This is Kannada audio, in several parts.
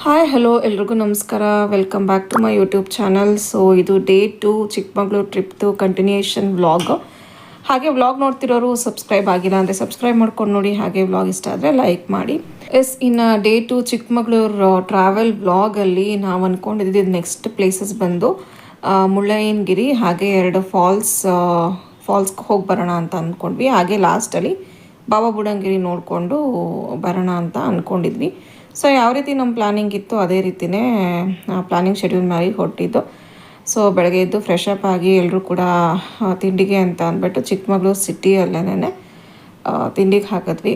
ಹಾಯ್ ಹಲೋ ಎಲ್ರಿಗೂ ನಮಸ್ಕಾರ. Welcome back to my YouTube channel so ಇದು ಡೇ ಟು ಚಿಕ್ಕಮಗಳೂರು ಟ್ರಿಪ್ದು ಕಂಟಿನ್ಯೂಯೇಷನ್ ವ್ಲಾಗ್ ಹಾಗೆ ವ್ಲಾಗ್ ನೋಡ್ತಿರೋರು ಸಬ್ಸ್ಕ್ರೈಬ್ ಆಗಿಲ್ಲ ಅಂದರೆ ಸಬ್ಸ್ಕ್ರೈಬ್ ಮಾಡ್ಕೊಂಡು ನೋಡಿ. ಹಾಗೆ ವ್ಲಾಗ್ ಇಷ್ಟ ಆದರೆ ಲೈಕ್ ಮಾಡಿ. ಎಸ್ ಇನ್ನು ಡೇ ಟು ಚಿಕ್ಕಮಗಳೂರು ಟ್ರಾವೆಲ್ ವ್ಲಾಗಲ್ಲಿ ನಾವು ಅಂದ್ಕೊಂಡಿದ್ದು ನೆಕ್ಸ್ಟ್ ಪ್ಲೇಸಸ್ ಬಂದು ಮುಳ್ಳಯ್ಯನಗಿರಿ, ಹಾಗೆ ಎರಡು ಫಾಲ್ಸ್ ಫಾಲ್ಸ್ಗೆ ಹೋಗಿ ಬರೋಣ ಅಂತ ಅಂದ್ಕೊಂಡ್ವಿ ಹಾಗೆ ಲಾಸ್ಟಲ್ಲಿ ಬಾಬಾ ಬುಡಂಗಿರಿ ನೋಡಿಕೊಂಡು ಬರೋಣ ಅಂತ ಅಂದ್ಕೊಂಡಿದ್ವಿ ಸೊ ಯಾವ ರೀತಿ ನಮ್ಮ ಪ್ಲಾನಿಂಗ್ ಇತ್ತು ಅದೇ ರೀತಿಯೇ ಪ್ಲಾನಿಂಗ್ ಶೆಡ್ಯೂಲ್ ಮಾಡಿ ಹೊಟ್ಟಿದ್ದು ಸೊ ಬೆಳಗ್ಗೆ ಎದ್ದು ಫ್ರೆಶ್ ಅಪ್ ಆಗಿ ಎಲ್ಲರೂ ಕೂಡ ತಿಂಡಿಗೆ ಅಂತ ಅಂದ್ಬಿಟ್ಟು ಚಿಕ್ಕಮಗಳೂರು ಸಿಟಿಯಲ್ಲೇ ತಿಂಡಿಗೆ ಹಾಕಿದ್ವಿ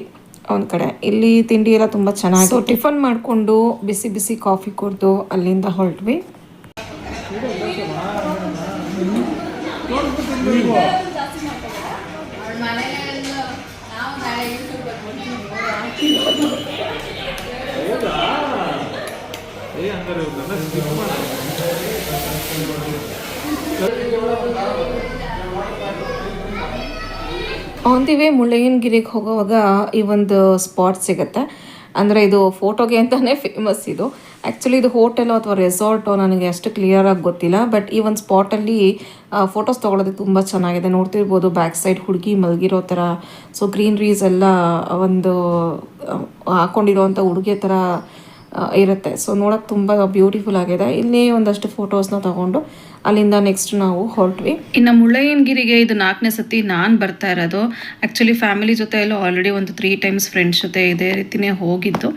ಒಂದು ಕಡೆ. ಇಲ್ಲಿ ತಿಂಡಿ ಎಲ್ಲ ತುಂಬ ಚೆನ್ನಾಗಿ ಟಿಫನ್ ಮಾಡಿಕೊಂಡು ಬಿಸಿ ಬಿಸಿ ಕಾಫಿ ಕುಡಿದು ಅಲ್ಲಿಂದ ಹೊರಟ್ವಿ. ಆನ್ ದಿ ವೇ ಮುಳ್ಳಯ್ಯನಗಿರಿಗೆ ಹೋಗುವಾಗ ಈ ಒಂದು ಸ್ಪಾಟ್ ಸಿಗುತ್ತೆ. ಅಂದರೆ ಇದು ಫೋಟೋಗೆ ಅಂತಲೇ ಫೇಮಸ್ ಇದು. ಆ್ಯಕ್ಚುಲಿ ಇದು ಹೋಟೆಲು ಅಥವಾ ರೆಸಾರ್ಟು ನನಗೆ ಅಷ್ಟು ಕ್ಲಿಯರಾಗಿ ಗೊತ್ತಿಲ್ಲ ಬಟ್ ಈ ಒಂದು ಸ್ಪಾಟಲ್ಲಿ ಫೋಟೋಸ್ ತೊಗೊಳೋದಕ್ಕೆ ತುಂಬ ಚೆನ್ನಾಗಿದೆ. ನೋಡ್ತಿರ್ಬೋದು ಬ್ಯಾಕ್ ಸೈಡ್ ಹುಡುಗಿ ಮಲಗಿರೋ ಥರ ಸೊ ಗ್ರೀನ್ರೀಸ್ ಎಲ್ಲ ಒಂದು ಹಾಕ್ಕೊಂಡಿರೋ ಅಂಥ ಹುಡುಗಿಯ ಥರ ಇರುತ್ತೆ. ಸೊ ನೋಡೋಕೆ ತುಂಬ ಬ್ಯೂಟಿಫುಲ್ ಆಗಿದೆ. ಇಲ್ಲಿ ಒಂದಷ್ಟು ಫೋಟೋಸ್ನ ತಗೊಂಡು ಅಲ್ಲಿಂದ ನೆಕ್ಸ್ಟ್ ನಾವು ಹೊರಟ್ವಿ. ಇನ್ನು ಮುಳ್ಳಯ್ಯನಗಿರಿಗೆ ಇದು ನಾಲ್ಕನೇ ಸತಿ ನಾನು ಬರ್ತಾ ಇರೋದು. ಆ್ಯಕ್ಚುಲಿ ಫ್ಯಾಮಿಲಿ ಜೊತೆ ಎಲ್ಲ ಆಲ್ರೆಡಿ ಒಂದು ತ್ರೀ ಟೈಮ್ಸ್ ಫ್ರೆಂಡ್ಸ್ ಜೊತೆ ಇದೇ ರೀತಿನೇ ಹೋಗಿದ್ದು.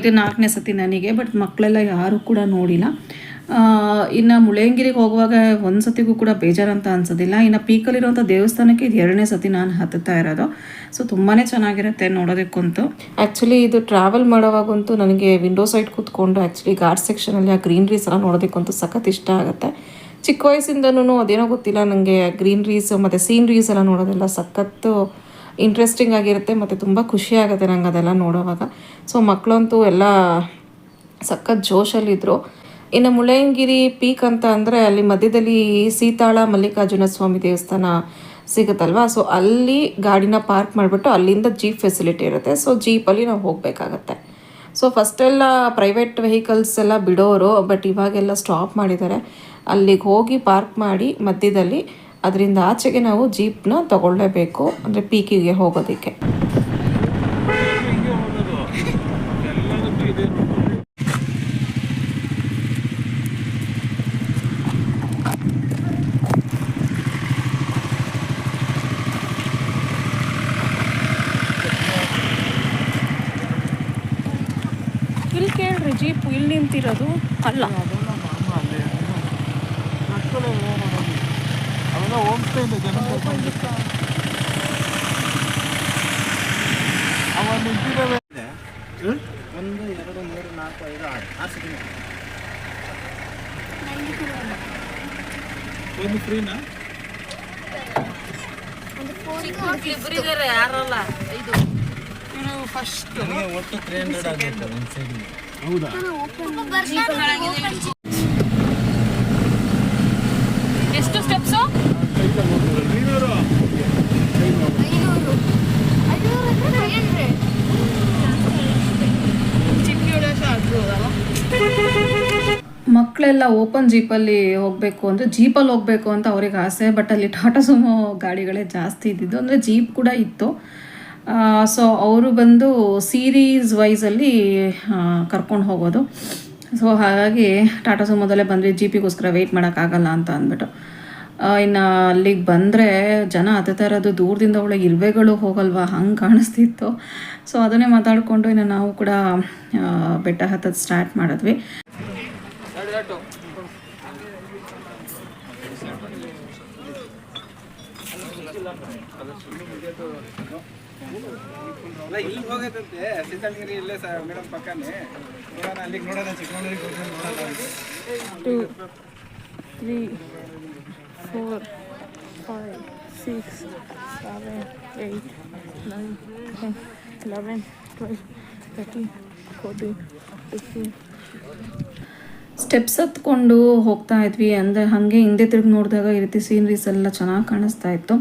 ಇದು ನಾಲ್ಕನೇ ಸತಿ ನನಗೆ ಬಟ್ ಮಕ್ಕಳೆಲ್ಲ ಯಾರೂ ಕೂಡ ನೋಡಿಲ್ಲ. ಇನ್ನು ಮುಳ್ಳಯ್ಯನಗಿರಿಗೆ ಹೋಗುವಾಗ ಒಂದು ಸತಿಗೂ ಕೂಡ ಬೇಜಾರಂತ ಅನ್ಸೋದಿಲ್ಲ. ಇನ್ನು ಪೀಕಲ್ಲಿರುವಂಥ ದೇವಸ್ಥಾನಕ್ಕೆ ಇದು ಎರಡನೇ ಸತಿ ನಾನು ಹತ್ತುತ್ತಾ ಇರೋದು. ಸೊ ತುಂಬಾ ಚೆನ್ನಾಗಿರುತ್ತೆ ನೋಡೋದಕ್ಕಂತೂ. ಆ್ಯಕ್ಚುಲಿ ಇದು ಟ್ರಾವೆಲ್ ಮಾಡೋವಾಗಂತೂ ನನಗೆ ವಿಂಡೋ ಸೈಡ್ ಕೂತ್ಕೊಂಡು ಆ್ಯಕ್ಚುಲಿ ಗಾರ್ಡ್ ಸೆಕ್ಷನಲ್ಲಿ ಆ ಗ್ರೀನ್ರೀಸ್ ಎಲ್ಲ ನೋಡೋದಕ್ಕಂತೂ ಸಖತ್ ಇಷ್ಟ ಆಗುತ್ತೆ. ಚಿಕ್ಕ ವಯಸ್ಸಿಂದನೂ ಅದೇನೋ ಗೊತ್ತಿಲ್ಲ ನನಗೆ ಗ್ರೀನ್ರೀಸ್ ಮತ್ತು ಸೀನ್ರೀಸ್ ಎಲ್ಲ ನೋಡೋದೆಲ್ಲ ಸಖತ್ತು ಇಂಟ್ರೆಸ್ಟಿಂಗ್ ಆಗಿರುತ್ತೆ ಮತ್ತು ತುಂಬ ಖುಷಿ ಆಗುತ್ತೆ ನಂಗೆ ಅದೆಲ್ಲ ನೋಡೋವಾಗ. ಸೊ ಮಕ್ಕಳಂತೂ ಎಲ್ಲ ಸಖತ್ ಜೋಶಲ್ಲಿದ್ದರು ಇನ್ನು ಮುಳ್ಳಯ್ಯನಗಿರಿ ಪೀಕ್ ಅಂತ ಅಂದರೆ ಅಲ್ಲಿ ಮಧ್ಯದಲ್ಲಿ ಸೀತಾಳ ಮಲ್ಲಿಕಾರ್ಜುನ ಸ್ವಾಮಿ ದೇವಸ್ಥಾನ ಸಿಗುತ್ತಲ್ವಾ? ಸೊ ಅಲ್ಲಿ ಗಾಡಿನ ಪಾರ್ಕ್ ಮಾಡಿಬಿಟ್ಟು ಅಲ್ಲಿಂದ ಜೀಪ್ ಫೆಸಿಲಿಟಿ ಇರುತ್ತೆ. ಸೊ ಜೀಪಲ್ಲಿ ನಾವು ಹೋಗಬೇಕಾಗತ್ತೆ. ಸೊ ಫಸ್ಟೆಲ್ಲ ಪ್ರೈವೇಟ್ ವೆಹಿಕಲ್ಸ್ ಎಲ್ಲ ಬಿಡೋರು ಬಟ್ ಇವಾಗೆಲ್ಲ ಸ್ಟಾಪ್ ಮಾಡಿದ್ದಾರೆ. ಅಲ್ಲಿಗೆ ಹೋಗಿ ಪಾರ್ಕ್ ಮಾಡಿ ಮಧ್ಯದಲ್ಲಿ, ಅದರಿಂದ ಆಚೆಗೆ ನಾವು ಜೀಪ್ನ ತಗೊಳ್ಳೇಬೇಕು. ಅಂದರೆ ಪೀಕಿಗೆ ಹೋಗೋದಕ್ಕೆ ಇಲ್ಲಿ ಕೇಳ್ರಿ ಜೀಪ್ ಇಲ್ಲಿ ನಿಂತಿರೋದು ಅಲ್ಲ ಅವೆಲ್ಲ ಹೋಮ್ ಸ್ಟೇ ಇದೆ ಜನ ಅವ ನಿಂತಿದ್ದಾವೆ ಒಂದು ಎರಡು ಮೂರು ನಾಲ್ಕು ಐದು ಆರು ಆರು ಸತಿ ಒಂದು ಫ್ರೀನಾ? ಫಸ್ಟ್ ನನಗೆ ಒಟ್ಟು ತ್ರೀ ಹಂಡ್ರೆಡ್ ಆಗುತ್ತೆ ಒಂದು ಸೈಡಿಗೆ ಹೌದಾ ಎಷ್ಟು ಸ್ಟೆಪ್ಸು ನೀನೂರು ಮಕ್ಕಳೆಲ್ಲ ಓಪನ್ ಜೀಪಲ್ಲಿ ಹೋಗಬೇಕು ಅಂದರೆ ಜೀಪಲ್ಲಿ ಹೋಗಬೇಕು ಅಂತ ಅವ್ರಿಗೆ ಆಸೆ ಬಟ್ ಅಲ್ಲಿ ಟಾಟಾ ಸುಮೋ ಗಾಡಿಗಳೇ ಜಾಸ್ತಿ ಇದ್ದಿದ್ದು. ಅಂದರೆ ಜೀಪ್ ಕೂಡ ಇತ್ತು. ಸೊ ಅವರು ಬಂದು ಸೀರೀಸ್ ವೈಸಲ್ಲಿ ಕರ್ಕೊಂಡು ಹೋಗೋದು. ಸೊ ಹಾಗಾಗಿ ಟಾಟಾ ಸುಮೋದಲ್ಲೇ ಬಂದರೆ ಜೀಪಿಗೋಸ್ಕರ ವೆಯ್ಟ್ ಮಾಡೋಕ್ಕಾಗಲ್ಲ ಅಂತ ಅಂದ್ಬಿಟ್ಟು. ಇನ್ನು ಅಲ್ಲಿಗೆ ಬಂದರೆ ಜನ ಅದೇ ಥರದ್ದು ದೂರದಿಂದ ಒಳಗೆ ಇರುವೆಗಳು ಹೋಗಲ್ವಾ? ಹಂಗೆ ಕಾಣಿಸ್ತಿತ್ತು. ಸೊ ಅದನ್ನೇ ಮಾತಾಡಿಕೊಂಡು ಇನ್ನು ನಾವು ಕೂಡ ಬೆಟ್ಟ ಹತ್ತದ ಸ್ಟಾರ್ಟ್ ಮಾಡಿದ್ವಿ. ಟೂ ಇಲ್ಲಿ ಹೋಗೈತಂತೆ ಸೀತಾಳ್ಗಿರಿ ಇಲ್ಲೇ ಸ ಮೇಡಮ್ ಪಕ್ಕನೇ. ಅಲ್ಲಿಗೆ ನೋಡೋಣ ಚಿಕ್ಕಮಗಳೂರಿಗೆ ಹೋಗಿ ನೋಡೋಣ. Two three four five six seven eight nine ten eleven twelve thirteen fourteen fifteen steps ಹತ್ಕೊಂಡು ಹೋಗ್ತಾ ಇದ್ವಿ ಅಂದರೆ ಹಾಗೆ ಹಿಂದೆ ತಿರುಗಿ ನೋಡಿದಾಗ ಈ ರೀತಿ ಸೀನ್ರೀಸ್ ಎಲ್ಲ ಚೆನ್ನಾಗಿ ಕಾಣಿಸ್ತಾ ಇತ್ತು.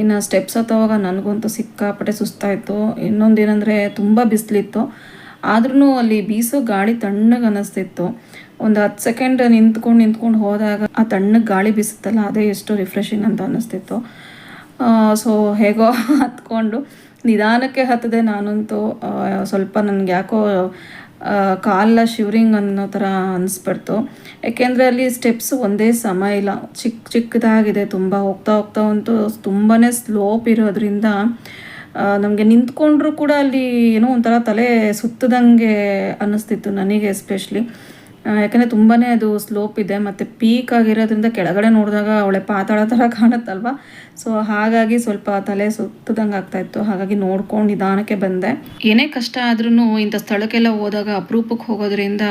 ಇನ್ನು ಸ್ಟೆಪ್ಸ್ ಹತ್ತುವಾಗ ನನಗಂತೂ ಸಿಕ್ಕಾಪಟ್ಟೆ ಸುಸ್ತಾಯಿತ್ತು ಇನ್ನೊಂದು ಏನಂದರೆ ತುಂಬ ಬಿಸಿಲಿತ್ತು. ಆದ್ರೂ ಅಲ್ಲಿ ಬೀಸೋ ಗಾಳಿ ತಣ್ಣಗೆ ಅನ್ನಿಸ್ತಿತ್ತು ಒಂದು ಹತ್ತು ಸೆಕೆಂಡ್ ನಿಂತ್ಕೊಂಡು ನಿಂತ್ಕೊಂಡು ಹೋದಾಗ ಆ ತಣ್ಣಗೆ ಗಾಳಿ ಬೀಸುತ್ತಲ್ಲ, ಅದೇ ಎಷ್ಟು ರಿಫ್ರೆಶಿಂಗ್ ಅಂತ ಅನ್ನಿಸ್ತಿತ್ತು. ಸೊ ಹೇಗೋ ಹತ್ಕೊಂಡು ನಿಧಾನಕ್ಕೆ ಹತ್ತದೆ ನಾನಂತೂ ಸ್ವಲ್ಪ ನನಗೆ ಯಾಕೋ ಕಾಲ ಶಿವರಿಂಗ್ ಅನ್ನೋ ಥರ ಅನಿಸ್ಬಿಡ್ತು ಯಾಕೆಂದರೆ ಅಲ್ಲಿ ಸ್ಟೆಪ್ಸ್ ಒಂದೇ ಸಮ ಇಲ್ಲ. ಚಿಕ್ಕ ಚಿಕ್ಕದಾಗಿದೆ ತುಂಬ. ಹೋಗ್ತಾ ಹೋಗ್ತಾ ಅಂತೂ ತುಂಬಾ ಸ್ಲೋಪ್ ಇರೋದ್ರಿಂದ ನಮಗೆ ನಿಂತ್ಕೊಂಡ್ರೂ ಕೂಡ ಅಲ್ಲಿ ಏನೋ ಒಂಥರ ತಲೆ ಸುತ್ತದಂಗೆ ಅನ್ನಿಸ್ತಿತ್ತು ನನಗೆ ಎಸ್ಪೆಷ್ಲಿ ಯಾಕಂದರೆ ತುಂಬಾ ಅದು ಸ್ಲೋಪ್ ಇದೆ ಮತ್ತು ಪೀಕ್ ಆಗಿರೋದ್ರಿಂದ ಕೆಳಗಡೆ ನೋಡಿದಾಗ ಅವಳೆ ಪಾತಾಳ ಥರ ಕಾಣುತ್ತಲ್ವ? ಸೊ ಹಾಗಾಗಿ ಸ್ವಲ್ಪ ತಲೆ ಸುತ್ತದಂಗೆ ಆಗ್ತಾಯಿತ್ತು ಹಾಗಾಗಿ ನೋಡ್ಕೊಂಡು ನಿಧಾನಕ್ಕೆ ಬಂದೆ. ಏನೇ ಕಷ್ಟ ಆದ್ರೂ ಇಂಥ ಸ್ಥಳಕ್ಕೆಲ್ಲ ಹೋದಾಗ ಅಪರೂಪಕ್ಕೆ ಹೋಗೋದ್ರಿಂದ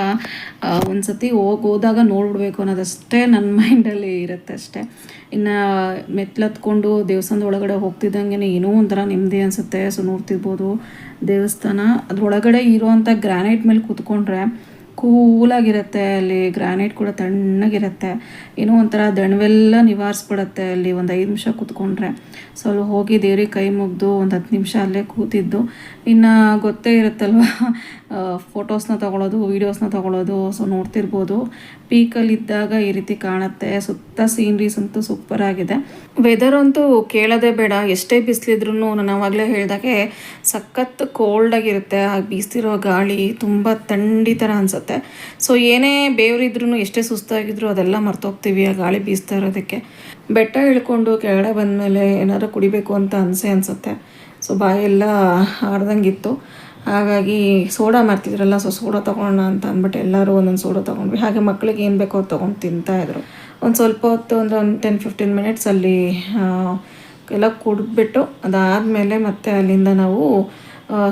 ಒಂದು ಒಂದ್ಸತಿ ಹೋಗಿ, ಹೋದಾಗ ನೋಡ್ಬಿಡ್ಬೇಕು ಅನ್ನೋದಷ್ಟೇ ನನ್ನ ಮೈಂಡಲ್ಲಿ ಇರುತ್ತೆ ಅಷ್ಟೇ. ಇನ್ನು ಮೆಟ್ಲತ್ಕೊಂಡು ದೇವಸ್ಥಾನದ ಒಳಗಡೆ ಹೋಗ್ತಿದ್ದಂಗೆ ಏನೋ ಒಂಥರ ನೆಮ್ಮದಿ ಅನಿಸುತ್ತೆ. ಸೊ ನೋಡ್ತಿರ್ಬೋದು ದೇವಸ್ಥಾನ. ಅದ್ರೊಳಗಡೆ ಇರೋವಂಥ ಗ್ರಾನೈಟ್ ಮೇಲೆ ಕೂತ್ಕೊಂಡ್ರೆ ಕೂಲಾಗಿರುತ್ತೆ, ಅಲ್ಲಿ ಗ್ರಾನೈಟ್ ಕೂಡ ತಣ್ಣಗಿರುತ್ತೆ. ಏನೋ ಒಂಥರ ದಣವೆಲ್ಲ ನಿವಾರಿಸ್ಬಿಡತ್ತೆ ಅಲ್ಲಿ ಒಂದು ಐದು ನಿಮಿಷ ಕೂತ್ಕೊಂಡ್ರೆ. ಸೊ ಅಲ್ಲಿ ಹೋಗಿ ದೇವ್ರಿಗೆ ಕೈ ಮುಗಿದು ಒಂದು ಹತ್ತು ನಿಮಿಷ ಅಲ್ಲೇ ಕೂತಿದ್ದು. ಇನ್ನು ಗೊತ್ತೇ ಇರುತ್ತಲ್ವ ಫೋಟೋಸ್ನ ತೊಗೊಳೋದು ವೀಡಿಯೋಸ್ನ ತೊಗೊಳೋದು ಸೊ ನೋಡ್ತಿರ್ಬೋದು. ಪೀಕಲ್ಲಿ ಇದ್ದಾಗ ಈ ರೀತಿ ಕಾಣುತ್ತೆ. ಸುತ್ತ ಸೀನ್ರೀಸ್ ಅಂತೂ ಸೂಪರ್ ಆಗಿದೆ. ವೆದರ್ ಅಂತೂ ಕೇಳೋದೇ ಬೇಡ. ಎಷ್ಟೇ ಬಿಸಿಲಿದ್ರು ನಾನು ಆವಾಗಲೇ ಹೇಳಿದಾಗೆ ಸಖತ್ ಕೋಲ್ಡ್ ಆಗಿರುತ್ತೆ. ಆ ಬೀಸ್ತಿರೋ ಗಾಳಿ ತುಂಬ ಥಂಡಿ ಥರ ಅನಿಸುತ್ತೆ. ಸೊ ಏನೇ ಬೇವರಿದ್ರೂ ಎಷ್ಟೇ ಸುಸ್ತಾಗಿದ್ರು ಅದೆಲ್ಲ ಮರ್ತೋಗ್ತೀವಿ ಆ ಗಾಳಿ ಬೀಸ್ತಾ ಇರೋದಕ್ಕೆ. ಬೆಟ್ಟ ಇಳ್ಕೊಂಡು ಕೆಳಗಡೆ ಬಂದಮೇಲೆ ಏನಾದ್ರು ಕುಡಿಬೇಕು ಅಂತ ಅನಿಸೆ ಅನಿಸುತ್ತೆ. ಸೊ ಬಾಯೆಲ್ಲ ಆಡ್ದಂಗಿತ್ತು. ಹಾಗಾಗಿ ಸೋಡಾ ಮಾಡ್ತಿದ್ರಲ್ಲ ಸೊ ಸೋಡಾ ತೊಗೊಳ್ಳೋಣ ಅಂತ ಅಂದ್ಬಿಟ್ಟು ಎಲ್ಲರೂ ಒಂದೊಂದು ಸೋಡಾ ತೊಗೊಂಡ್ವಿ. ಹಾಗೆ ಮಕ್ಕಳಿಗೆ ಏನು ಬೇಕೋ ಅದು ತೊಗೊಂಡು ತಿಂತಾಯಿದ್ರು ಒಂದು ಸ್ವಲ್ಪ ಹೊತ್ತು ಅಂದರೆ ಒಂದು ಟೆನ್ ಫಿಫ್ಟೀನ್ ಮಿನಿಟ್ಸ್ ಅಲ್ಲಿ ಎಲ್ಲ ಕುಡಿದ್ಬಿಟ್ಟು ಅದಾದಮೇಲೆ ಮತ್ತೆ ಅಲ್ಲಿಂದ ನಾವು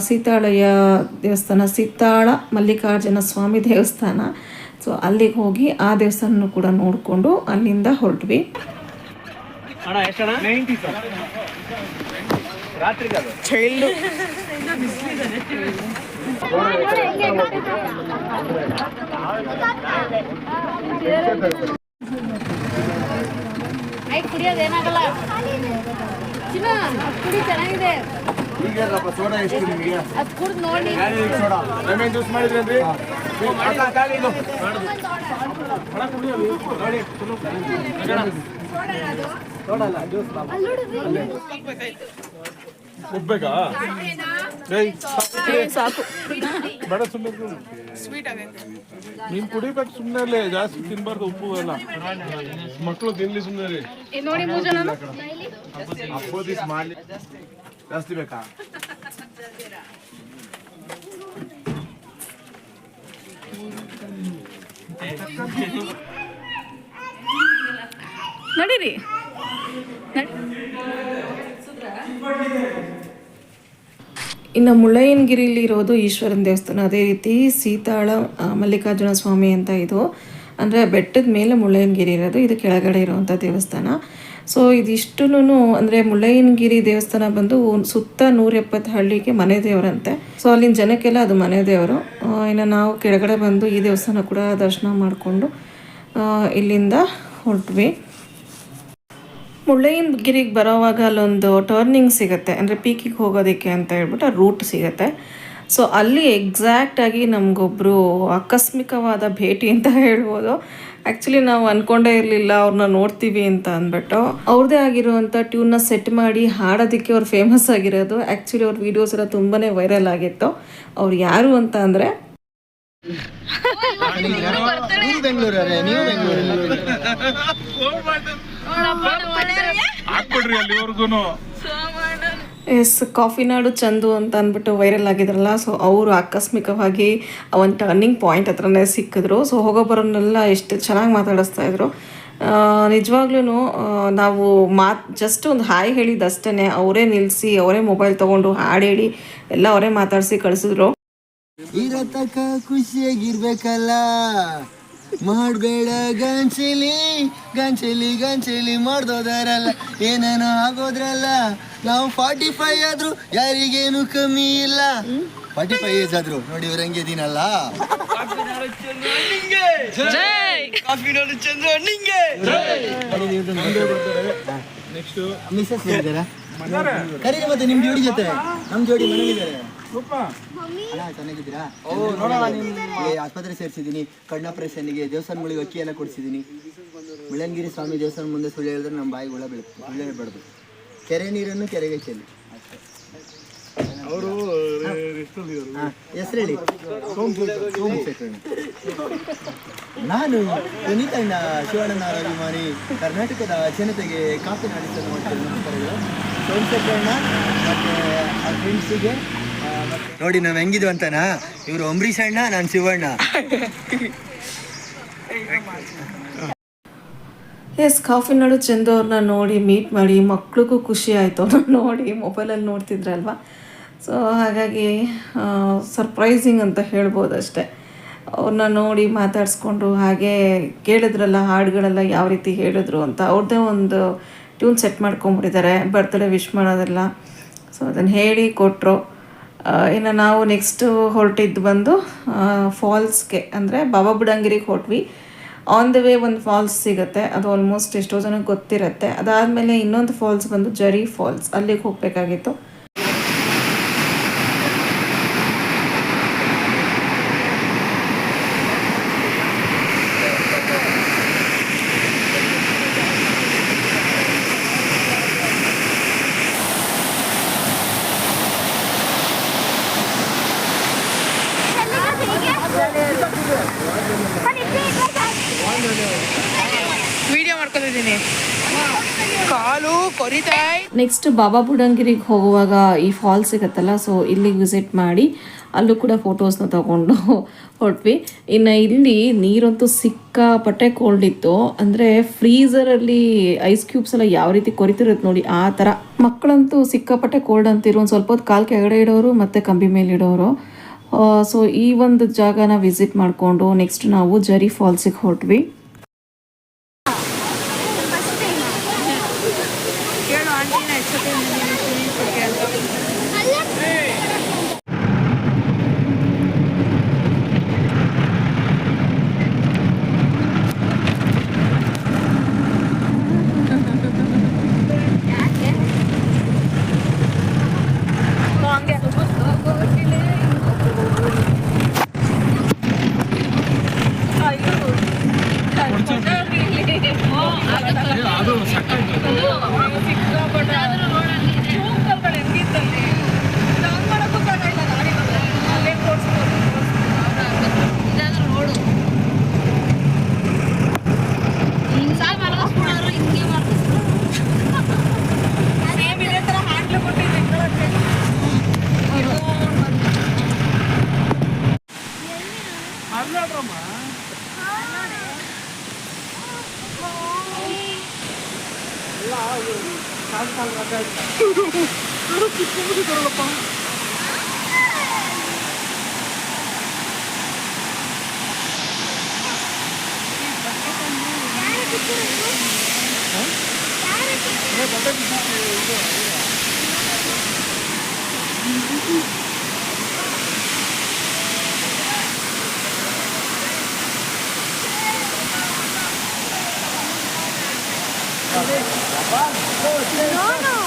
ಸೀತಾಳಯ್ಯ ದೇವಸ್ಥಾನ ಸೀತಾಳ ಮಲ್ಲಿಕಾರ್ಜುನ ಸ್ವಾಮಿ ದೇವಸ್ಥಾನ. ಸೊ ಅಲ್ಲಿಗೆ ಹೋಗಿ ಆ ದೇವಸ್ಥಾನ ಕೂಡ ನೋಡಿಕೊಂಡು ಅಲ್ಲಿಂದ ಹೊರಟ್ವಿ. ಐ ಕುಡಿಯೋದೇನಾಗಲ್ಲ ಚಿನ್ನ ಕುಡಿ ಚೆನ್ನಾಗಿದೆ. ಸೋಡಾ ಎಷ್ಟು ನಿಮಗೆ? ಅದು ಕುಡ್ದು ನೋಡಿ. ಸೋಡಾ ಲೆಮನ್ ಜ್ಯೂಸ್ ಮಾಡಿದ್ರೇನ್ರಿ ಸೋಡಾ ಅಲ್ಲ ಜ್ಯೂಸ್ ಉಬ್ಬೇಕಾ ಸಾಕು. ಬೇಡ ಸುಮ್ಮನೆ ನೀನ್ ಕುಡಿಬೇಕು ಸುಮ್ಮನೆ ಜಾಸ್ತಿ ತಿನ್ಬಾರ್ದು ಉಪ್ಪು ಎಲ್ಲ. ಮಕ್ಕಳು ತಿನ್ಲಿ ಸುಮ್ಮನೆ ರೀ ಅಪ್ಪೋದಿಸ್ ಮಾಡ್ಲಿ. ಜಾಸ್ತಿ ಬೇಕಾ? ನಡೀರಿ. ಇನ್ನು ಮುಳ್ಳಯ್ಯನಗಿರಿಲಿ ಇರೋದು ಈಶ್ವರನ ದೇವಸ್ಥಾನ. ಅದೇ ರೀತಿ ಸೀತಾಳ ಮಲ್ಲಿಕಾರ್ಜುನ ಸ್ವಾಮಿ ಅಂತ ಇದು. ಅಂದರೆ ಬೆಟ್ಟದ ಮೇಲೆ ಮುಳ್ಳಯ್ಯನಗಿರಿ ಇರೋದು, ಇದು ಕೆಳಗಡೆ ಇರುವಂಥ ದೇವಸ್ಥಾನ. ಸೊ ಇದಿಷ್ಟು ಅಂದರೆ ಮುಳ್ಳಯ್ಯನಗಿರಿ ದೇವಸ್ಥಾನ ಬಂದು ಸುತ್ತ ನೂರ ಎಪ್ಪತ್ತು ಹಳ್ಳಿಗೆ ಮನೆ ದೇವರಂತೆ. ಸೊ ಅಲ್ಲಿನ ಜನಕ್ಕೆಲ್ಲ ಅದು ಮನೆ ದೇವರು. ಇನ್ನು ನಾವು ಕೆಳಗಡೆ ಬಂದು ಈ ದೇವಸ್ಥಾನ ಕೂಡ ದರ್ಶನ ಮಾಡಿಕೊಂಡು ಇಲ್ಲಿಂದ ಹೊರಟ್ವಿ. ಮುಳ್ಳಯ್ಯನಗಿರಿಗೆ ಬರೋವಾಗ ಅಲ್ಲೊಂದು ಟರ್ನಿಂಗ್ ಸಿಗುತ್ತೆ. ಅಂದರೆ ಪೀಕಿಗೆ ಹೋಗೋದಕ್ಕೆ ಅಂತ ಹೇಳ್ಬಿಟ್ಟು ರೂಟ್ ಸಿಗುತ್ತೆ. ಸೊ ಅಲ್ಲಿ ಎಕ್ಸಾಕ್ಟಾಗಿ ನಮಗೊಬ್ಬರು ಆಕಸ್ಮಿಕವಾದ ಭೇಟಿ ಅಂತ ಹೇಳ್ಬೋದು. ಆ್ಯಕ್ಚುಲಿ ನಾವು ಅಂದ್ಕೊಂಡೇ ಇರಲಿಲ್ಲ ಅವ್ರನ್ನ ನೋಡ್ತೀವಿ ಅಂತ ಅಂದ್ಬಿಟ್ಟು. ಅವ್ರದ್ದೇ ಆಗಿರುವಂಥ ಟ್ಯೂನ್ನ ಸೆಟ್ ಮಾಡಿ ಹಾಡೋದಕ್ಕೆ ಅವ್ರು ಫೇಮಸ್ ಆಗಿರೋದು. ಆ್ಯಕ್ಚುಲಿ ಅವ್ರ ವೀಡಿಯೋಸ್ ಎಲ್ಲ ತುಂಬಾ ವೈರಲ್ ಆಗಿತ್ತು. ಅವ್ರು ಯಾರು ಅಂತ ಅಂದರೆ ಹಾಕ್ಬಿಡ್ರಿ ಅಲ್ಲಿವರೆಗೂ ಎಸ್ ಕಾಫಿ ನಾಡು ಚಂದು ಅಂತ ಅಂದ್ಬಿಟ್ಟು ವೈರಲ್ ಆಗಿದ್ರಲ್ಲ ಸೊ ಅವರು ಆಕಸ್ಮಿಕವಾಗಿ ಒಂದು ಟರ್ನಿಂಗ್ ಪಾಯಿಂಟ್ ಹತ್ರನೇ ಸಿಕ್ಕಿದ್ರು. ಸೊ ಹೋಗೋ ಬರೋನೆಲ್ಲ ಎಷ್ಟು ಚೆನ್ನಾಗಿ ಮಾತಾಡಿಸ್ತಾ ಇದ್ರು. ನಿಜವಾಗ್ಲೂ ನಾವು ಮಾತು ಜಸ್ಟ್ ಒಂದು ಹಾಯ್ ಹೇಳಿದ್ದಷ್ಟೇ ಅವರೇ ನಿಲ್ಲಿಸಿ ಅವರೇ ಮೊಬೈಲ್ ತೊಗೊಂಡು ಹಾಡು ಹೇಳಿ ಎಲ್ಲ ಅವರೇ ಮಾತಾಡಿಸಿ ಕಳಿಸಿದ್ರು. ಇರತಕ್ಕ ಖುಷಿಯಾಗಿರ್ಬೇಕಲ್ಲ. ಮಾಡ್ಬೇಡ ಗಂಚಲಿ ಗಂಚಲಿ ಗಂಚಲಿ ಮಾಡ್ದೋದಾರಲ್ಲ ಏನೇನೋ ಆಗೋದ್ರಲ್ಲ. ನಾವು ಫಾರ್ಟಿ ಫೈವ್ ಆದ್ರೂ ಯಾರಿಗೇನು ಕಮ್ಮಿ ಇಲ್ಲ. ಫಾರ್ಟಿ ಫೈವ್ ಏಜ್ ಆದ್ರು. ನೋಡಿ ಇವ್ರ ಹಂಗೆ ಇದೀನಲ್ಲ. ನೆಕ್ಸ್ಟ್ ಮಿಸ್ಸಸ್ ಹೇಳಿದಾರ ಕರೀರಿ ಮತ್ತೆ ನಿಮ್ ಜೋಡಿ ಜೊತೆ. ನಮ್ ಜೋಡಿ ಮನೇಲಿದ್ದಾರೆ. ರೂಪ. ಓ ಚೆನ್ನಾಗಿದ್ದೀರಾ ಇಲ್ಲಿ ಆಸ್ಪತ್ರೆ ಸೇರಿಸಿದ್ದೀನಿ. ಕಣ್ಣ ಆಪರೇಷನ್ಗೆ ದೇವಸ್ಥಾನಗಳಿಗೆ ಅಕ್ಕಿ ಎಲ್ಲ ಕೊಡಿಸಿದ್ದೀನಿ. ಮುಳ್ಳಂಗಿರಿ ಸ್ವಾಮಿ ದೇವಸ್ಥಾನ ಮುಂದೆ ಸುಳ್ಳು ಹೇಳಿದ್ರೆ ನಮ್ಮ ಬಾಯಿ ಹುಳ ಬೆಳೆ ಸುಳ್ಳು ಹೇಳ್ಬಾರ್ದು. ಕೆರೆ ನೀರನ್ನು ಕೆರೆಗೆ ಚೆಲ್ಲಿ. ಅವರು ಹೆಸರು ಹೇಳಿ ನಾನು ಪುನೀತಣ್ಣ ಶಿವಣ್ಣನ ಅಭಿಮಾನಿ ಕರ್ನಾಟಕದ ಜನತೆಗೆ ಕಾಫಿ ನಾಡಿಸಲು ಸೋಮಶೇಖರಣ್ಣ ಮತ್ತು ಆ ಫ್ರೆಂಡ್ಸಿಗೆ ನೋಡಿ, ನಾವು ಹೆಂಗಿದ್ವು ಅಂತನಾ? ಇವರು ಅಂಬರೀಷ್ ಅಣ್ಣ, ನಾನು ಶಿವಣ್ಣ. ಎಸ್ ಕಾಫಿ ನಾಡು, ಚಂದು ಅವ್ರನ್ನ ನೋಡಿ ಮೀಟ್ ಮಾಡಿ, ಮಕ್ಳಿಗೂ ಖುಷಿ ಆಯಿತು. ಅವ್ರನ್ನ ನೋಡಿ ಮೊಬೈಲಲ್ಲಿ ನೋಡ್ತಿದ್ರಲ್ವಾ ಸೊ ಹಾಗಾಗಿ ಸರ್ಪ್ರೈಸಿಂಗ್ ಅಂತ ಹೇಳ್ಬೋದು ಅಷ್ಟೇ. ಅವ್ರನ್ನ ನೋಡಿ ಮಾತಾಡಿಸ್ಕೊಂಡು, ಹಾಗೆ ಕೇಳಿದ್ರಲ್ಲ, ಹಾಡುಗಳೆಲ್ಲ ಯಾವ ರೀತಿ ಹೇಳಿದ್ರು ಅಂತ. ಅವ್ರದ್ದೇ ಒಂದು ಟ್ಯೂನ್ ಸೆಟ್ ಮಾಡ್ಕೊಂಬಿಟ್ಟಿದ್ದಾರೆ ಬರ್ತ್ಡೇ ವಿಶ್ ಮಾಡೋದೆಲ್ಲ. ಸೊ ಅದನ್ನು ಹೇಳಿ ಕೊಟ್ಟರು ಇನ್ನು ನಾವು ನೆಕ್ಸ್ಟ್ ಹೊರಟಿದ್ದು ಬಂದು ಫಾಲ್ಸ್ಗೆ ಅಂದರೆ ಬಾಬಾ ಬುಡಂಗಿರಿಗೆ ಹೊರಟ್ವಿ. ಆನ್ ದ ವೇ ಒಂದು ಫಾಲ್ಸ್ ಸಿಗುತ್ತೆ, ಅದು ಆಲ್ಮೋಸ್ಟ್ ಎಷ್ಟೋ ಜನಕ್ಕೆ ಗೊತ್ತಿರುತ್ತೆ. ಅದಾದಮೇಲೆ ಇನ್ನೊಂದು ಫಾಲ್ಸ್ ಬಂದು ಜರಿ ಫಾಲ್ಸ್ ಅಲ್ಲಿಗೆ ಹೋಗಬೇಕಾಗಿತ್ತು ವಿಡಿಯೋ ಮಾಡ್ಕೊಂಡಿದ್ದೀನಿ ಕಾಲು ಕೊರಿತಾ ನೆಕ್ಸ್ಟ್ ಬಾಬಾ ಬುಡಂಗಿರಿಗೆ ಹೋಗುವಾಗ ಈ ಫಾಲ್ಸ್ ಸಿಗುತ್ತಲ್ಲ ಸೊ ಇಲ್ಲಿಗೆ ವಿಸಿಟ್ ಮಾಡಿ ಅಲ್ಲೂ ಕೂಡ ಫೋಟೋಸ್ನ ತಗೊಂಡು ಹೊಟ್ವಿ. ಇನ್ನು ಇಲ್ಲಿ ನೀರಂತೂ ಸಿಕ್ಕಾಪಟ್ಟೆ ಕೋಲ್ಡ್ ಇತ್ತು. ಅಂದರೆ ಫ್ರೀಸರಲ್ಲಿ ಐಸ್ ಕ್ಯೂಬ್ಸ್ ಎಲ್ಲ ಯಾವ ರೀತಿ ಕೊರಿತಿರುತ್ತೆ ನೋಡಿ, ಆ ಥರ ಮಕ್ಕಳಂತೂ ಸಿಕ್ಕಾಪಟ್ಟೆ ಕೋಲ್ಡ್ ಅಂತಿರು ಒಂದು ಸ್ವಲ್ಪ ಹೊತ್ತು ಕಾಲು ಕೆಳಗಡೆ ಇಡೋರು ಮತ್ತು ಕಂಬಿ ಮೇಲೆ ಇಡೋರು. ಸೊ ಈ ಒಂದು ಜಾಗನ ವಿಸಿಟ್ ಮಾಡಿಕೊಂಡು ನೆಕ್ಸ್ಟ್ ನಾವು ಜರಿ ಫಾಲ್ಸಿಗೆ ಹೊರಟ್ವಿ no, no.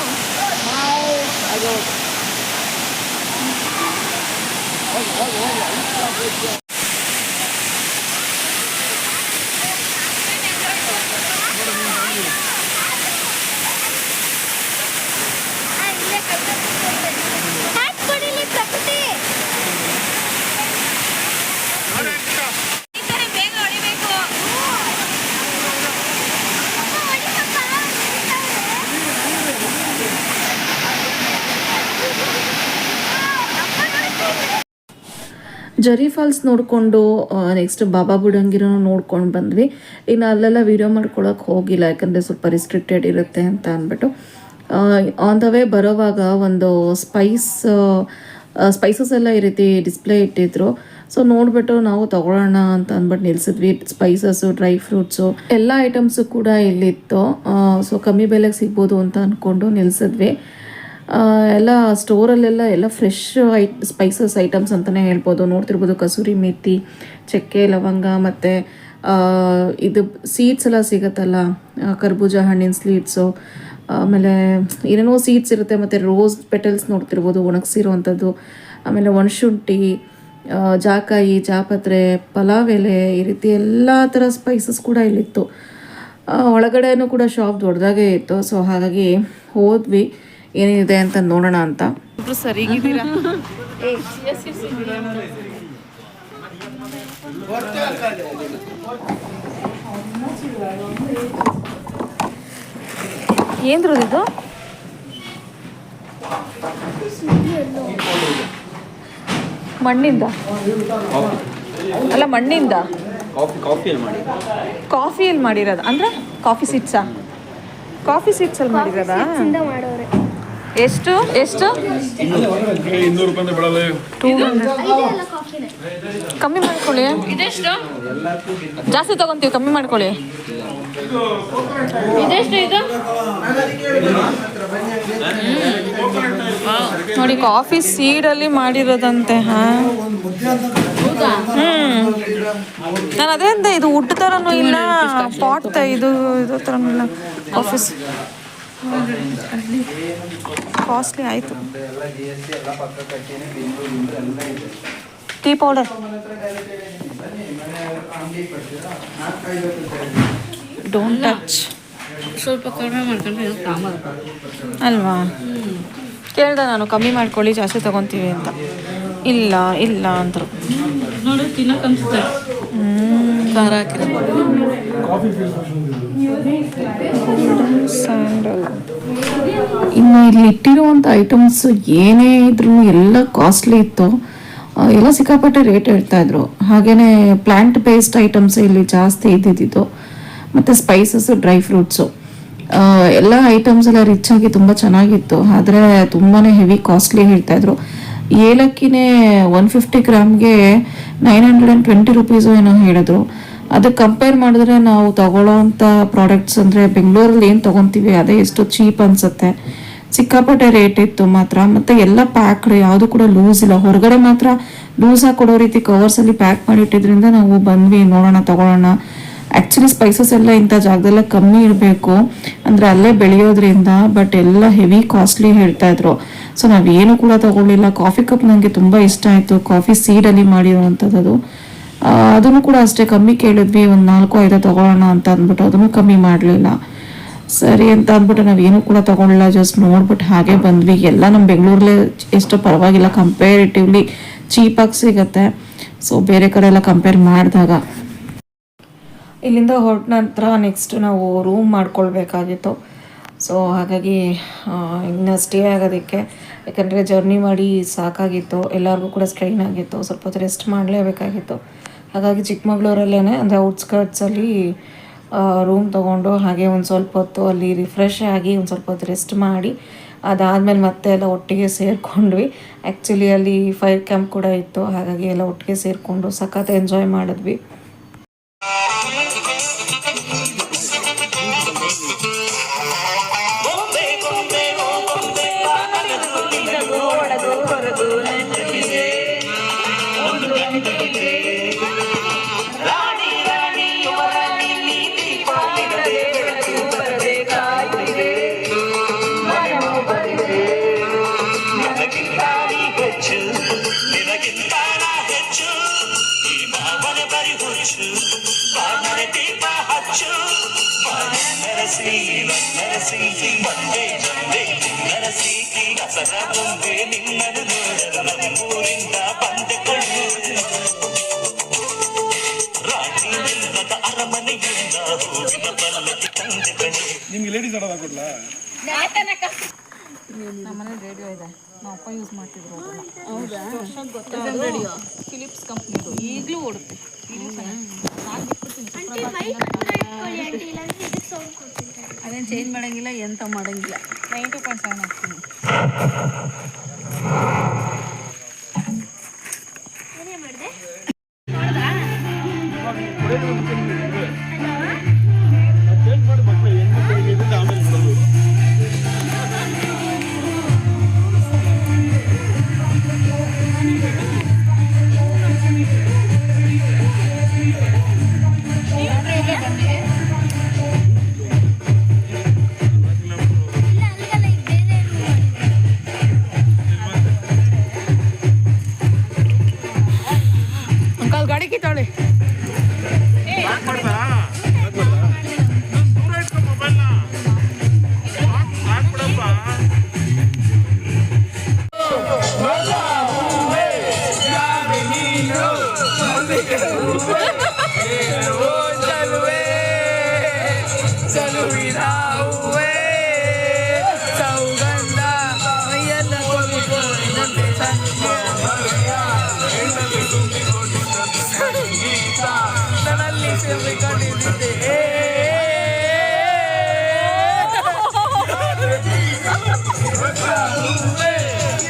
ಜರಿ ಫಾಲ್ಸ್ ನೋಡಿಕೊಂಡು ನೆಕ್ಸ್ಟ್ ಬಾಬಾ ಬುಡಂಗಿರೋ ನೋಡ್ಕೊಂಡು ಬಂದ್ವಿ. ಇನ್ನು ಅಲ್ಲೆಲ್ಲ ವೀಡಿಯೋ ಮಾಡ್ಕೊಳಕ್ಕೆ ಹೋಗಿಲ್ಲ, ಯಾಕಂದರೆ ಸ್ವಲ್ಪ ರಿಸ್ಟ್ರಿಕ್ಟೆಡ್ ಇರುತ್ತೆ ಅಂತ ಅಂದ್ಬಿಟ್ಟು. ಆನ್ ದ ವೇ ಬರೋವಾಗ ಒಂದು ಸ್ಪೈಸ್ ಸ್ಪೈಸಸ್ ಎಲ್ಲ ಈ ರೀತಿ ಡಿಸ್ಪ್ಲೇ ಇಟ್ಟಿದ್ರು. ಸೊ ನೋಡಿಬಿಟ್ಟು ನಾವು ತಗೊಳ್ಳೋಣ ಅಂತ ಅಂದ್ಬಿಟ್ಟು ನಿಲ್ಸಿದ್ವಿ. ಸ್ಪೈಸಸ್ಸು ಡ್ರೈ ಫ್ರೂಟ್ಸು ಎಲ್ಲ ಐಟಮ್ಸು ಕೂಡ ಇಲ್ಲಿತ್ತು. ಸೊ ಕಮ್ಮಿ ಬೆಲೆಗೆ ಸಿಗ್ಬೋದು ಅಂತ ಅಂದ್ಕೊಂಡು ನಿಲ್ಸಿದ್ವಿ. ಎಲ್ಲ ಸ್ಟೋರಲ್ಲೆಲ್ಲ ಎಲ್ಲ ಫ್ರೆಶ್ ಐ ಸ್ಪೈಸಸ್ ಐಟಮ್ಸ್ ಅಂತಲೇ ಹೇಳ್ಬೋದು. ನೋಡ್ತಿರ್ಬೋದು ಕಸೂರಿ ಮೆಥಿ ಚಕ್ಕೆ, ಲವಂಗ ಮತ್ತು ಇದು ಸೀಡ್ಸ್ ಎಲ್ಲ ಸಿಗುತ್ತಲ್ಲ ಕರ್ಬೂಜ ಹಣ್ಣಿನ ಸ್ವೀಟ್ಸು ಆಮೇಲೆ ಏನೇನೋ ಸೀಡ್ಸ್ ಇರುತ್ತೆ ಮತ್ತು ರೋಸ್ ಪೆಟಲ್ಸ್ ನೋಡ್ತಿರ್ಬೋದು ಒಣಗಿಸಿರುವಂಥದ್ದು ಆಮೇಲೆ ಒಣಶುಂಠಿ ಜಾಕಾಯಿ, ಜಾಪತ್ರೆ, ಪಲಾವ್ ಎಲೆ ಈ ರೀತಿ ಎಲ್ಲ ಥರ ಸ್ಪೈಸಸ್ ಕೂಡ ಇಲ್ಲಿತ್ತು. ಒಳಗಡೆನೂ ಕೂಡ ಶಾಪ್ ದೊಡ್ಡದಾಗೇ ಇತ್ತು. ಸೊ ಹಾಗಾಗಿ ಹೋದ್ವಿ. ಏನಿದೆ ಅಂತ ನೋಡೋಣ ಅಂತ. ಏನ್ರದು ಇದು? ಮಣ್ಣಿಂದ? ಅಲ್ಲ ಮಣ್ಣಿಂದ? ಕಾಫಿಯಲ್ಲಿ ಮಾಡಿರೋದು. ಅಂದ್ರೆ ಕಾಫಿ ಸೀಟ್ಸಾ? ಕಾಫಿ ಸೀಟ್ಸಲ್ಲಿ ಮಾಡಿರೋದಾ? ಎಷ್ಟು? ಎಷ್ಟು? ಕಮ್ಮಿ ಮಾಡ್ಕೊಳ್ಳಿ. ಇದೆಷ್ಟು? ಜಾಸ್ತಿ ತಗೊಂತೀವಿ ಕಮ್ಮಿ ಮಾಡ್ಕೊಳ್ಳಿ. ಇದೆಷ್ಟು ಇದು? ನೋಡಿ ಕಾಫಿ ಸೀಡಲ್ಲಿ ಮಾಡಿರೋದಂತೆ ಹಾ? ಹ್ಮ್. ನಾನು ಅದೇ ಅಂದೆ ಇದು ಉಡ್ ಥರನೂ ಇಲ್ಲ ಪಾಟ್ ಇದು ಇದು ಥರನೂ ಇಲ್ಲ. ಕಾಫಿ ಕಾಸ್ಟ್ಲಿ ಆಯಿತು. ಟೀ ಪೌಡರ್ ಡೋಂಟ್ ಟಚ್ ಸ್ವಲ್ಪ ಕಡಿಮೆ ಮಾಡ್ಕೊಂಡ್ರೆ ಅಲ್ವಾ? ಕೇಳ್ದೆ ನಾನು ಕಮ್ಮಿ ಮಾಡ್ಕೊಳ್ಳಿ ಜಾಸ್ತಿ ತಗೊತೀವಿ ಅಂತ. ಇಲ್ಲ ಇಲ್ಲ ಅಂದರು. ನೋಡಿ ತಿನ್ನಕ್ಕೆ ಅನ್ಸುತ್ತೆ. ಖಾರ ಹಾಕಿದ್ರು. ಇನ್ನು ಇಲ್ಲಿ ಇಟ್ಟಿರುವಂಥ ಐಟಮ್ಸ್ ಏನೇ ಇದ್ರೂ ಎಲ್ಲ ಕಾಸ್ಟ್ಲಿ ಇತ್ತು. ಎಲ್ಲ ಸಿಕ್ಕಾಪಟ್ಟೆ ರೇಟ್ ಹೇಳ್ತಾ ಇದ್ರು. ಹಾಗೇನೆ ಪ್ಲಾಂಟ್ ಬೇಸ್ಡ್ ಐಟಮ್ಸ್ ಇಲ್ಲಿ ಜಾಸ್ತಿ ಇದ್ದಿದ್ದು. ಮತ್ತು ಸ್ಪೈಸಸ್ ಡ್ರೈ ಫ್ರೂಟ್ಸು ಎಲ್ಲ ಐಟಮ್ಸ್ ಎಲ್ಲ ರಿಚ್ ಆಗಿ ತುಂಬ ಚೆನ್ನಾಗಿತ್ತು. ಆದರೆ ತುಂಬಾ ಹೆವಿ ಕಾಸ್ಟ್ಲಿ ಹೇಳ್ತಾ ಇದ್ರು. ಏಲಕ್ಕಿನೇ one fifty ಗ್ರಾಮ್ಗೆ nine hundred and twenty rupees ಏನೋ ಹೇಳಿದ್ರು. ಅದಕ್ಕೆ ಕಂಪೇರ್ ಮಾಡಿದ್ರೆ ನಾವು ತಗೊಳ್ಳೋ ಅಂಥ ಪ್ರಾಡಕ್ಟ್ಸ್ ಅಂದರೆ ಬೆಂಗಳೂರಲ್ಲಿ ಏನು ತೊಗೊತೀವಿ ಅದೇ ಎಷ್ಟು ಚೀಪ್ ಅನಿಸುತ್ತೆ. ಸಿಕ್ಕಾಪಟ್ಟೆ ರೇಟ್ ಇತ್ತು ಮಾತ್ರ. ಮತ್ತು ಎಲ್ಲ ಪ್ಯಾಕ್ಡ್ ಯಾವುದು ಕೂಡ ಲೂಸ್ ಇಲ್ಲ. ಹೊರಗಡೆ ಮಾತ್ರ ಲೂಸ್ ಆಗಿ ಕೊಡೋ ರೀತಿ ಕವರ್ಸಲ್ಲಿ ಪ್ಯಾಕ್ ಮಾಡಿಟ್ಟಿದ್ರಿಂದ ನಾವು ಬಂದ್ವಿ ನೋಡೋಣ ತಗೊಳ್ಳೋಣ. ಆ್ಯಕ್ಚುಲಿ ಸ್ಪೈಸಸ್ ಎಲ್ಲ ಇಂಥ ಜಾಗದಲ್ಲ ಕಮ್ಮಿ ಇರಬೇಕು. ಅಂದರೆ ಅಲ್ಲೇ ಬೆಳೆಯೋದ್ರಿಂದ ಬಟ್ ಎಲ್ಲ ಹೆವಿ ಕಾಸ್ಟ್ಲಿ ಹೇಳ್ತಾ ಇದ್ರು. ಸೊ ನಾವೇನು ಕೂಡ ತಗೊಳ್ಳಿಲ್ಲ. ಕಾಫಿ ಕಪ್ ನನಗೆ ತುಂಬ ಇಷ್ಟ ಆಯಿತು. ಕಾಫಿ ಸೀಡಲ್ಲಿ ಮಾಡಿರುವಂಥದ್ದು ಆ, ಅದನ್ನು ಕೂಡ ಅಷ್ಟೇ ಕಮ್ಮಿ ಕೇಳಿದ್ವಿ, ಒಂದು ನಾಲ್ಕು, ಐದು ತಗೊಳ್ಳೋಣ ಅಂತ ಅಂದ್ಬಿಟ್ಟು ಅದನ್ನು ಕಮ್ಮಿ ಮಾಡಲಿಲ್ಲ. ಸರಿ ಅಂತ ಅಂದ್ಬಿಟ್ಟು ನಾವೇನು ಕೂಡ ತೊಗೊಳ್ಳಲ್ಲ ಜಸ್ಟ್ ನೋಡ್ಬಿಟ್ಟು ಹಾಗೆ ಬಂದ್ವಿ. ಎಲ್ಲ ನಮ್ಮ ಬೆಂಗಳೂರಲ್ಲೇ ಎಷ್ಟು ಪರವಾಗಿಲ್ಲ ಕಂಪೇರಿಟಿವ್ಲಿ ಚೀಪಾಗಿ ಸಿಗುತ್ತೆ. ಸೊ ಬೇರೆ ಕಡೆ ಎಲ್ಲ ಕಂಪೇರ್ ಮಾಡಿದಾಗ. ಇಲ್ಲಿಂದ ಹೊರಟ ನಂತರ ನೆಕ್ಸ್ಟ್ ನಾವು ರೂಮ್ ಮಾಡ್ಕೊಳ್ಬೇಕಾಗಿತ್ತು. ಸೊ ಹಾಗಾಗಿ ಇನ್ನು ಸ್ಟೇ ಆಗೋದಕ್ಕೆ. ಯಾಕಂದರೆ ಜರ್ನಿ ಮಾಡಿ ಸಾಕಾಗಿತ್ತು. ಎಲ್ಲರಿಗೂ ಕೂಡ ಸ್ಟ್ರೈನ್ ಆಗಿತ್ತು. ಸ್ವಲ್ಪ ರೆಸ್ಟ್ ಮಾಡಲೇಬೇಕಾಗಿತ್ತು. ಹಾಗಾಗಿ ಚಿಕ್ಕಮಗಳೂರಲ್ಲೇ ಅಂದರೆ ಔಟ್ಸ್ಕರ್ಟ್ಸಲ್ಲಿ ರೂಮ್ ತೊಗೊಂಡು ಹಾಗೆ ಒಂದು ಸ್ವಲ್ಪ ಹೊತ್ತು ಅಲ್ಲಿ ರಿಫ್ರೆಶ್ ಆಗಿ ಒಂದು ಸ್ವಲ್ಪ ಹೊತ್ತು ರೆಸ್ಟ್ ಮಾಡಿ, ಅದಾದಮೇಲೆ ಮತ್ತೆ ಎಲ್ಲ ಒಟ್ಟಿಗೆ ಸೇರಿಕೊಂಡ್ವಿ. ಆ್ಯಕ್ಚುಲಿ ಅಲ್ಲಿ ಫೈರ್ ಕ್ಯಾಂಪ್ ಕೂಡ ಇತ್ತು, ಹಾಗಾಗಿ ಎಲ್ಲ ಒಟ್ಟಿಗೆ ಸೇರಿಕೊಂಡು ಸಖತ್ ಎಂಜಾಯ್ ಮಾಡಿದ್ವಿ. ನಿಮ್ಗೆ ಲೇಡೀಸ್ ಆಡೋದು ಹಾಕೊಡ್ಲಾ ಅದೇನು ಚೇಂಜ್ ಮಾಡಂಗಿಲ್ಲ ಎಂತ ಮಾಡಂಗಿಲ್ಲ. ನೈಂಟಿ ಪಾಯಿಂಟ್ ಸೆವೆನ್ ಹಾಕ್ತೀನಿ ಚೇಂಜ್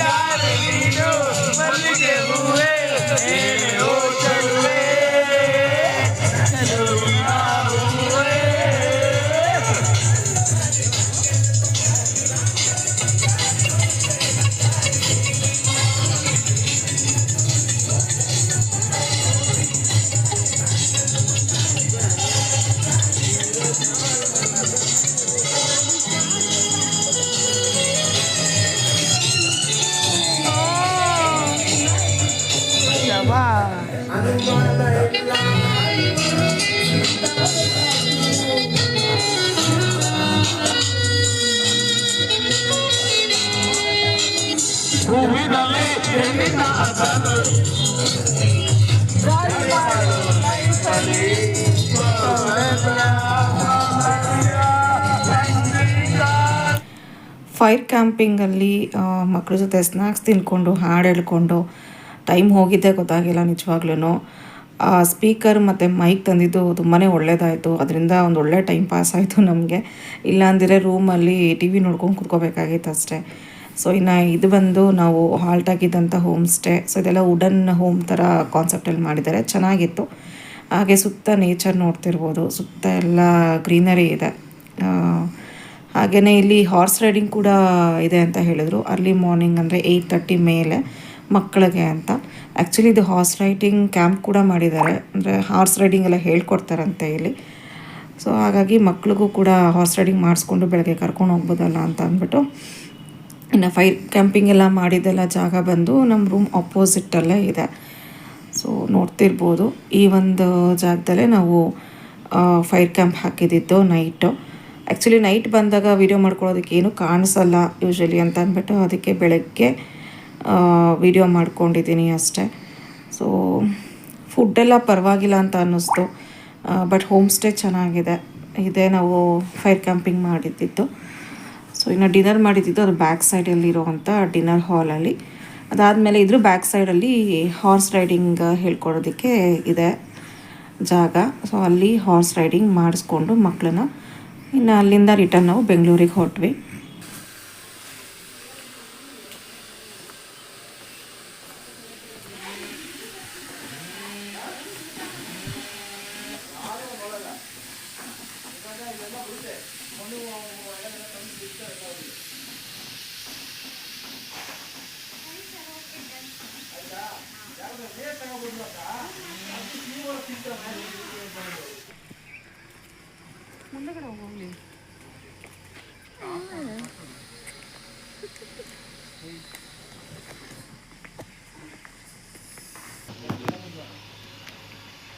ಯಾರು ಫೈರ್ ಕ್ಯಾಂಪಿಂಗಲ್ಲಿ ಮಕ್ಕಳ ಜೊತೆ ಸ್ನ್ಯಾಕ್ಸ್ ತಿನ್ಕೊಂಡು, ಹಾಡು ಹೇಳ್ಕೊಂಡು ಟೈಮ್ ಹೋಗಿದ್ದೇ ಗೊತ್ತಾಗಿಲ್ಲ ನಿಜವಾಗ್ಲೂ ಸ್ಪೀಕರ್ ಮತ್ತು ಮೈಕ್ ತಂದಿದ್ದು ತುಂಬಾ ಒಳ್ಳೇದಾಯಿತು. ಅದರಿಂದ ಒಂದು ಒಳ್ಳೆ ಟೈಮ್ ಪಾಸ್ ಆಯಿತು ನಮಗೆ. ಇಲ್ಲಾಂದರೆ ರೂಮಲ್ಲಿ ಟಿ ವಿ ನೋಡ್ಕೊಂಡು ಕುತ್ಕೋಬೇಕಾಗಿತ್ತು ಅಷ್ಟೇ ಸೊ ಇನ್ನು ಇದು ಬಂದು ನಾವು ಹಾಲ್ಟ್ ಆಗಿದ್ದಂಥ ಹೋಮ್ ಸ್ಟೇ ಸೊ ಇದೆಲ್ಲ ವುಡನ್ ಹೋಮ್ ಥರ ಕಾನ್ಸೆಪ್ಟಲ್ಲಿ ಮಾಡಿದ್ದಾರೆ. ಚೆನ್ನಾಗಿತ್ತು. ಹಾಗೆ ಸುತ್ತ ನೇಚರ್ ನೋಡ್ತಿರ್ಬೋದು. ಸುತ್ತ ಎಲ್ಲ ಗ್ರೀನರಿ ಇದೆ. ಹಾಗೆಯೇ ಇಲ್ಲಿ ಹಾರ್ಸ್ ರೈಡಿಂಗ್ ಕೂಡ ಇದೆ ಅಂತ ಹೇಳಿದರು. ಅರ್ಲಿ ಮಾರ್ನಿಂಗ್ ಅಂದರೆ ಏಯ್ಟ್ ತರ್ಟಿ ಮೇಲೆ ಮಕ್ಕಳಿಗೆ ಅಂತ. ಆ್ಯಕ್ಚುಲಿ ಇದು ಹಾರ್ಸ್ ರೈಡಿಂಗ್ ಕ್ಯಾಂಪ್ ಕೂಡ ಮಾಡಿದ್ದಾರೆ. ಅಂದರೆ ಹಾರ್ಸ್ ರೈಡಿಂಗ್ ಎಲ್ಲ ಹೇಳ್ಕೊಡ್ತಾರಂತೆ ಇಲ್ಲಿ. ಸೊ ಹಾಗಾಗಿ ಮಕ್ಳಿಗೂ ಕೂಡ ಹಾರ್ಸ್ ರೈಡಿಂಗ್ ಮಾಡಿಸ್ಕೊಂಡು ಬೆಳಗ್ಗೆ ಕರ್ಕೊಂಡು ಹೋಗ್ಬೋದಲ್ಲ ಅಂತ ಅಂದ್ಬಿಟ್ಟು. ಇನ್ನು ಫೈರ್ ಕ್ಯಾಂಪಿಂಗ್ ಎಲ್ಲ ಮಾಡಿದ್ದೆಲ್ಲ ಜಾಗ ಬಂದು ನಮ್ಮ ರೂಮ್ ಅಪೋಸಿಟಲ್ಲೇ ಇದೆ. ಸೊ ನೋಡ್ತಿರ್ಬೋದು. ಈ ಒಂದು ಜಾಗದಲ್ಲೇ ನಾವು ಫೈರ್ ಕ್ಯಾಂಪ್ ಹಾಕಿದ್ದಿದ್ದು ನೈಟು ಆ್ಯಕ್ಚುಲಿ ನೈಟ್ ಬಂದಾಗ ವೀಡಿಯೋ ಮಾಡ್ಕೊಳ್ಳೋದಕ್ಕೆ ಏನು ಕಾಣಿಸಲ್ಲ ಯೂಶ್ವಲಿ ಅಂತ ಅಂದ್ಬಿಟ್ಟು ಅದಕ್ಕೆ ಬೆಳಗ್ಗೆ ವೀಡಿಯೋ ಮಾಡ್ಕೊಂಡಿದ್ದೀನಿ ಅಷ್ಟೇ. ಸೊ ಫುಡ್ಡೆಲ್ಲ ಪರವಾಗಿಲ್ಲ ಅಂತ ಅನ್ನಿಸ್ತು. ಬಟ್ ಹೋಮ್ ಸ್ಟೇ ಚೆನ್ನಾಗಿದೆ. ಇದೇ ನಾವು ಫೈರ್ ಕ್ಯಾಂಪಿಂಗ್ ಮಾಡಿದ್ದಿದ್ದು ಸೊ ಇನ್ನು ಡಿನ್ನರ್ ಮಾಡಿದ್ದು ಅದು ಬ್ಯಾಕ್ ಸೈಡಲ್ಲಿ ಇರೋವಂಥ ಡಿನ್ನರ್ ಹಾಲಲ್ಲಿ ಅದಾದಮೇಲೆ ಇದ್ರ ಬ್ಯಾಕ್ ಸೈಡಲ್ಲಿ ಹಾರ್ಸ್ ರೈಡಿಂಗ್ ಹೇಳ್ಕೊಡೋದಕ್ಕೆ ಇದೆ ಜಾಗ. ಸೊ ಅಲ್ಲಿ ಹಾರ್ಸ್ ರೈಡಿಂಗ್ ಮಾಡಿಸ್ಕೊಂಡು ಮಕ್ಕಳನ್ನ ಇನ್ನು ಅಲ್ಲಿಂದ ರಿಟರ್ನ್ ನಾವು ಬೆಂಗಳೂರಿಗೆ ಹೊರಟ್ವಿ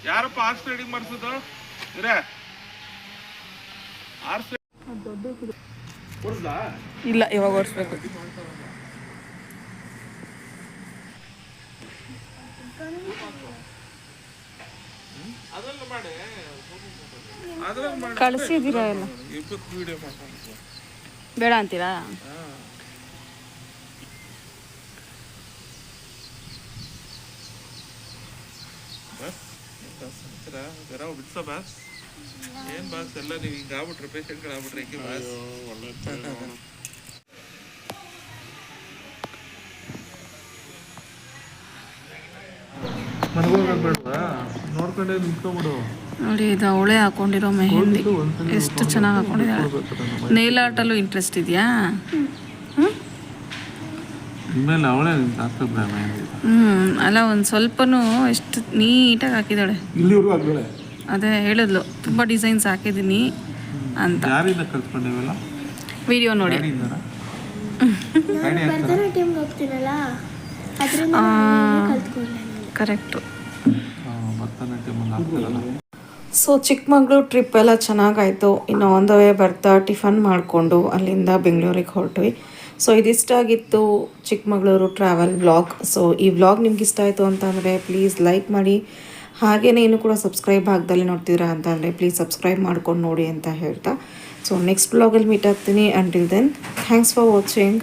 ಯಾರಪ್ಪ ಆರ್ಸ್ ರೈಡಿಂಗ್ ಮಾಡಿಸೋದು ಇರೇ ಆರ್ಸ್ ಇಲ್ಲ ಇವಾಗ ಓಡಿಸ್ಬೇಕು. ಕಳಿಸಿದ್ದೀರಾ ಎಲ್ಲ? ಬೇಡ ಅಂತೀರಾ? ಬಸ್. ಬಿಡ್ಸ ಬಸ್ ಏನ್ ಬಸ್ ಎಲ್ಲ ನೀವು ಹಿಂಗ ಆಗ್ಬಿಟ್ರೆ ಪೇಷಂಟ್ಗಳು ಆಗ್ಬಿಟ್ರೆ ಹೆಂಗೆ ಬಸ್ ಮನೆಗೋಗೋದು ನೋಡ್ಕೊಂಡೆ ನೋಡ್ಕೊಂಡೇ ನಿಂತ್ಕೊಂಬಿಡು ನೋಡಿ ಇದು ಅವಳೆ ಹಾಕೊಂಡಿರೋ ಮೆಹಂದಿ. ಎಷ್ಟು ಚೆನ್ನಾಗಿ ಹಾಕೊಂಡಿದ್ದಾಳೆ. ನೇಲ್ ಆರ್ಟಲ್ಲೂ ಇಂಟ್ರೆಸ್ಟ್ ಇದೆಯಾ? ಇನ್ಮೇಲೆ ಅವಳೇ ಹಾಕ್ತಬ್ರೆ ಹ್ಞೂ ಅಲ್ಲ ಒಂದು ಸ್ವಲ್ಪನೂ ಎಷ್ಟು ನೀಟಾಗಿ ಹಾಕಿದಾಳೆ ಇಲ್ಲಿವರೆಗೂ ಅದೇ ಹೇಳಿದ್ಲು ತುಂಬ ಡಿಸೈನ್ಸ್ ಹಾಕಿದ್ದೀನಿ ಅಂತ. ಯಾರಿಂದ ಕಲ್ತ್ಕೊಂಡಿವೆಲ್ಲ ವಿಡಿಯೋ ನೋಡಿ. ಹೋಗ್ತೀನಲ್ಲ? ಅದರಿಂದ ಕಲ್ತ್ಕೊಂಡೆ ಕರೆಕ್ಟು ಸೊ ಚಿಕ್ಕಮಗಳೂರು ಟ್ರಿಪ್ ಎಲ್ಲ ಚೆನ್ನಾಗಾಯಿತು. ಇನ್ನು ಆನ್ ದ ವೇ ಬರ್ತಾ ಟಿಫನ್ ಮಾಡಿಕೊಂಡು ಅಲ್ಲಿಂದ ಬೆಂಗಳೂರಿಗೆ ಹೊರಟ್ವಿ. ಸೊ ಇದಿಷ್ಟಾಗಿತ್ತು ಚಿಕ್ಕಮಗಳೂರು ಟ್ರಾವೆಲ್ ವ್ಲಾಗ್ ಸೊ ಈ ವ್ಲಾಗ್ ನಿಮ್ಗೆ ಇಷ್ಟ ಆಯಿತು ಅಂತಂದರೆ ಪ್ಲೀಸ್ ಲೈಕ್ ಮಾಡಿ. ಹಾಗೆಯೇ ಇನ್ನೂ ಕೂಡ ಸಬ್ಸ್ಕ್ರೈಬ್ ಭಾಗದಲ್ಲಿ ನೋಡ್ತಿದ್ದೀರಾ ಅಂತ ಅಂದರೆ ಪ್ಲೀಸ್ ಸಬ್ಸ್ಕ್ರೈಬ್ ಮಾಡ್ಕೊಂಡು ನೋಡಿ ಅಂತ ಹೇಳ್ತಾ. ಸೊ ನೆಕ್ಸ್ಟ್ ಬ್ಲಾಗಲ್ಲಿ ಮೀಟ್ ಆಗ್ತೀನಿ. Until then thanks for watching